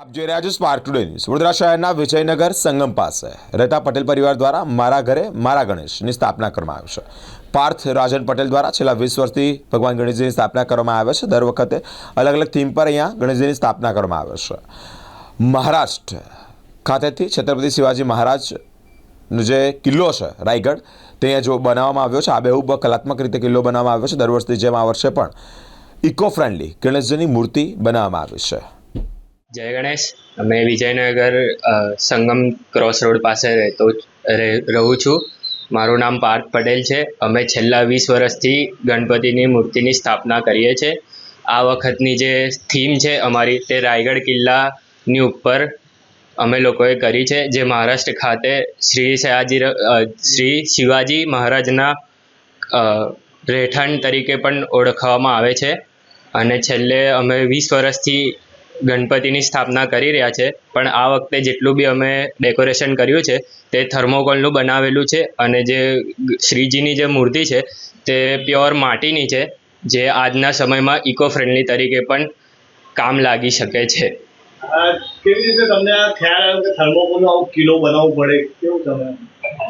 આપ જોઈ રહ્યા છો સ્પાર્ક ટુડે ન્યૂઝ વડોદરા શહેરના વિજયનગર સંગમ પાસે રહેતા પટેલ પરિવાર દ્વારા મારા ઘરે મારા ગણેશની સ્થાપના કરવામાં આવી છે. પાર્થ રાજન પટેલ દ્વારા છેલ્લા વીસ વર્ષથી ભગવાન ગણેશજીની સ્થાપના કરવામાં આવે છે. દર વખતે અલગ અલગ થીમ પર અહીંયા ગણેશજીની સ્થાપના કરવામાં આવે છે. મહારાષ્ટ્ર ખાતેથી છત્રપતિ શિવાજી મહારાજનો જે કિલ્લો છે રાયગઢ, તે અહીંયા જો બનાવવામાં આવ્યો છે. આબેહૂબ કલાત્મક રીતે કિલ્લો બનાવવામાં આવ્યો છે. દર વર્ષની જેમ આ વર્ષે પણ ઇકો ફ્રેન્ડલી ગણેશજીની મૂર્તિ બનાવવામાં આવી છે. જય ગણેશ. અમે વિજયનગર સંગમ ક્રોસ રોડ પાસે રહેતો રહે- છું. મારું નામ પાર્થ પટેલ છે. અમે છેલ્લા વીસ વર્ષથી ગણપતિની મૂર્તિની સ્થાપના કરીએ છીએ. આ વખતની જે થીમ છે અમારી તે રાયગઢ કિલ્લાની ઉપર અમે લોકોએ કરી છે, જે મહારાષ્ટ્ર ખાતે શ્રી સયાજી શ્રી શિવાજી મહારાજના રહેઠાણ તરીકે પણ ઓળખવામાં આવે છે. અને છેલ્લે અમે વીસ વર્ષથી ગણપતિની સ્થાપના કરી રહ્યા છે. પણ આ વખતે જેટલું બી અમે ડેકોરેશન કર્યું છે તે થર્મોકોલનું બનાવેલું છે અને જે શ્રીજીની જે મૂર્તિ છે તે પ્યોર માટીની છે જે આજના સમયમાં ઇકો ફ્રેન્ડલી તરીકે પણ કામ લાગી શકે છે. હા કેવી રીતે તમને આ ખ્યાલ આવ્યો કે થર્મોકોલનો આવો કિલો બનાવવો પડે? કેવું તમે?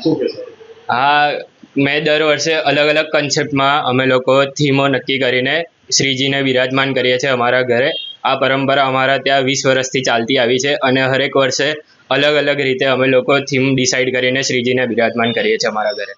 શું કહેશો? આ મેં દર વર્ષે અલગ અલગ કન્સેપ્ટમાં અમે લોકો થીમો નક્કી કરીને શ્રીજીને બિરાજમાન કરીએ છીએ અમારા ઘરે. આ પરંપરા અમારા ત્યાં વીસ વર્ષથી ચાલતી આવી છે અને હરેક વર્ષે અલગ અલગ રીતે અમે લોકો થીમ ડિસાઇડ કરીને શ્રીજીને બિરાજમાન કરીએ છીએ અમારા ઘરે.